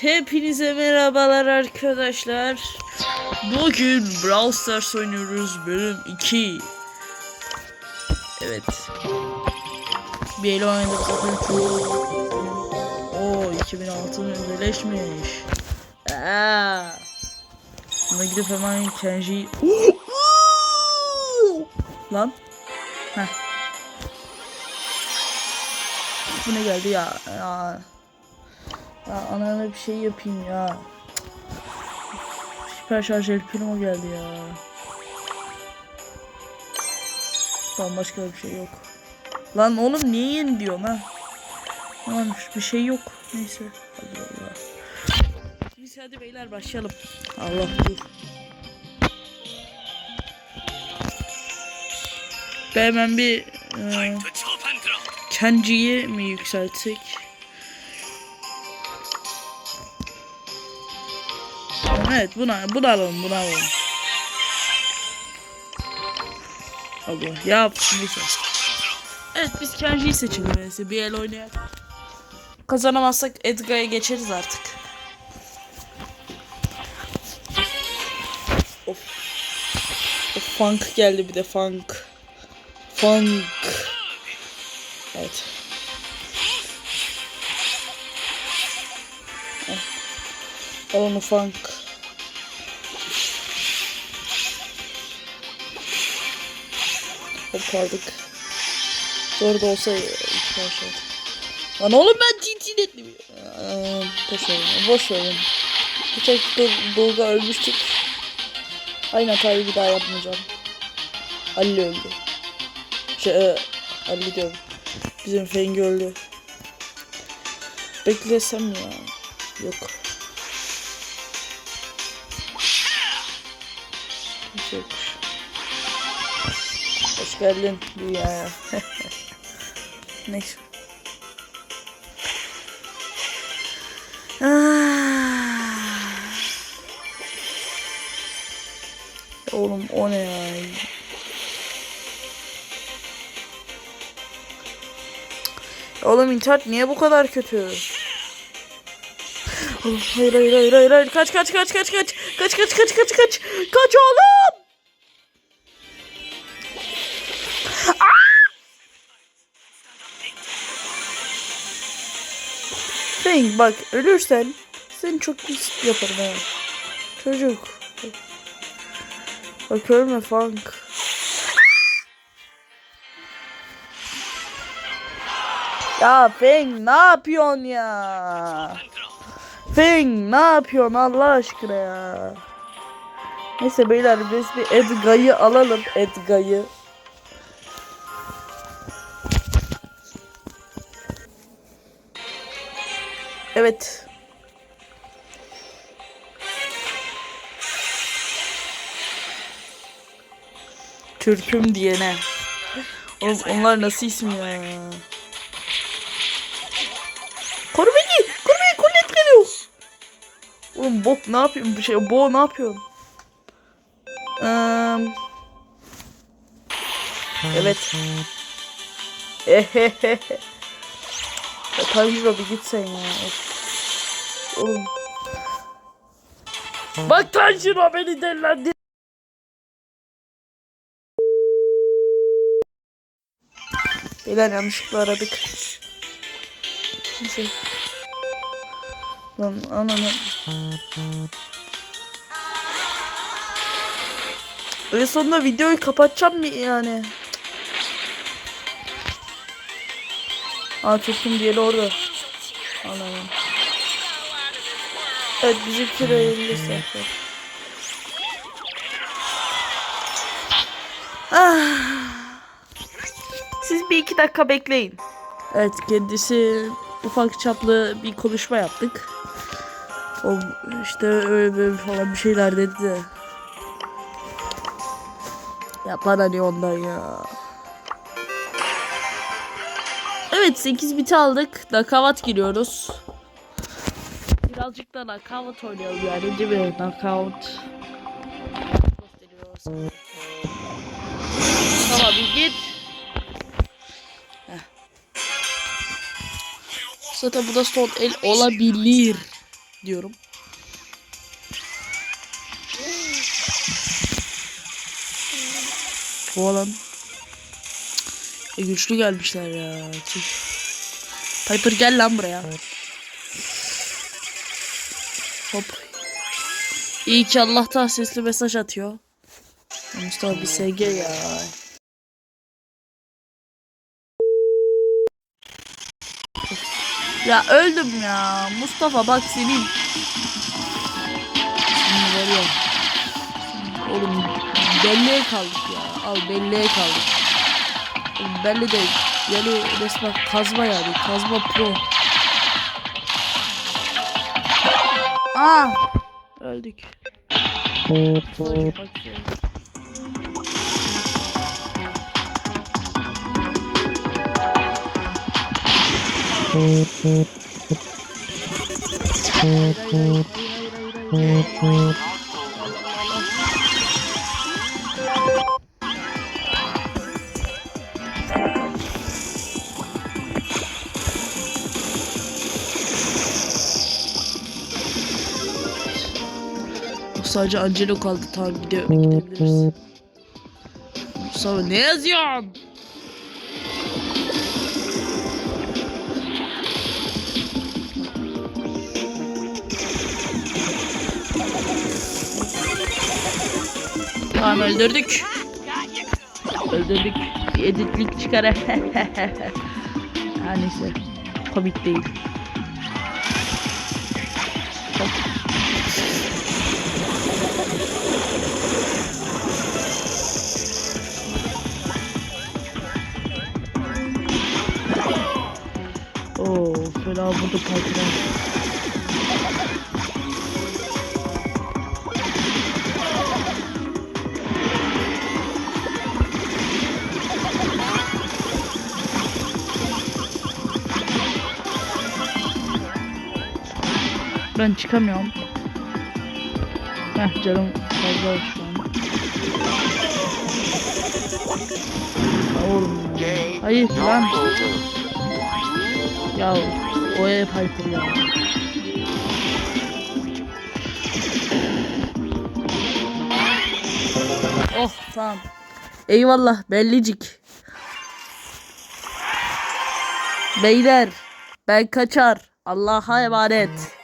Hepinize merhabalar arkadaşlar. Bugün Brawl Stars oynuyoruz bölüm 2. Evet. Bir el oynadık zaten çok. Oo 2006'ın ödeleşmiş. Aa. Buna gidip hemen Kenji'yi... Lan. Heh. Bu ne geldi ya? ya. Anana bir şey yapayım ya. Süper şarj el primo geldi ya. Tamam başka bir şey yok. Lan oğlum niye yeni diyorsun ha? Lan bir şey yok. Neyse. Allah Allah. Biz hadi beyler başlayalım. Allah dur. Ben hemen bir e, Kenji'yi mi yükseltsek? Evet buna bunu alalım bunu alalım. Allah yap neyse. Evet biz Kenji'yi seçelim neyse bir el oynayalım. Kazanamazsak Edgar'a geçeriz artık. Of. Of funk geldi bir de funk. Funk. Evet. Al onu funk. Hop kaldık. Zor da olsa ilk başlar. Lan oğlum ben TT netli Boş verin. Boş verin. Geçen Dolga ölmüştük. Aynı hatayı bir daha yapmayacağım. Ali öldü. Şey, e, Ali diyorum. Bizim Fengi öldü. Beklesem ya. Yok. Kimse yokmuş. Geldin dünyaya. Neyse. Ah. Oğlum o ne ya? Oğlum internet niye bu kadar kötü? Oğlum, hayır hayır hayır hayır hayır kaç kaç kaç kaç kaç kaç kaç kaç kaç kaç kaç oğlum Frank bak ölürsen seni çok pis yaparım ha. Çocuk. Bak ölme Frank. Ya Feng ne yapıyorsun ya? Feng ne yapıyorsun Allah aşkına ya? Neyse beyler biz bir Edga'yı alalım Edga'yı. Evet. Türküm diyene. Oğlum onlar nasıl isim ya? Koru beni! Koru beni! Colette geliyor! Oğlum bok ne yapıyorsun? Bir şey, bo ne yapıyorsun? Eee... evet. Ehehehe. Ya Tanjiro bir git sen ya. Oğlum. Bak Tanjiro beni delilendi. Beyler yanlışlıkla aradık. Neyse. Lan ananı. En sonunda videoyu kapatacağım mı yani? Aa Türk'ün diğeri orada. Anladım. Evet bizimki de elinde sayfa. Ah. Siz bir iki dakika bekleyin. Evet kendisi ufak çaplı bir konuşma yaptık. O işte öyle böyle falan bir şeyler dedi de. Ya bana ne ondan ya. Evet 8 biti aldık. Nakavat giriyoruz. Birazcık da nakavat oynayalım yani değil mi? Nakavat. Tamam bir git. Heh. Zaten bu da son el olabilir. diyorum. Oğlan. E, güçlü gelmişler ya. Piper gel lan buraya. Hop. İyi ki Allah'tan sesli mesaj atıyor. Mustafa bir SG ya. Ya öldüm ya. Mustafa bak senin. Şimdi ya. Oğlum belleğe kaldık ya. Al belleğe kaldık. Belli değil. Yani resmen kazma yani. Kazma pro. Aa! Öldük. Hayır, hayır, hayır, hayır, hayır, hayır. Sadece Angelo kaldı. Tamam gidiyor, gidebiliriz. Mustafa ne yazıyorsun? Tamam öldürdük. Öldürdük. Bir editlik çıkar. Her neyse. Komik değil. Burada patron. Ben çıkamıyorum. Heh canım fazla şu an. Oğlum. Hayır lan. Ya o ev Piper ya. Oh tamam. Eyvallah bellicik. Beyler ben kaçar. Allah'a emanet.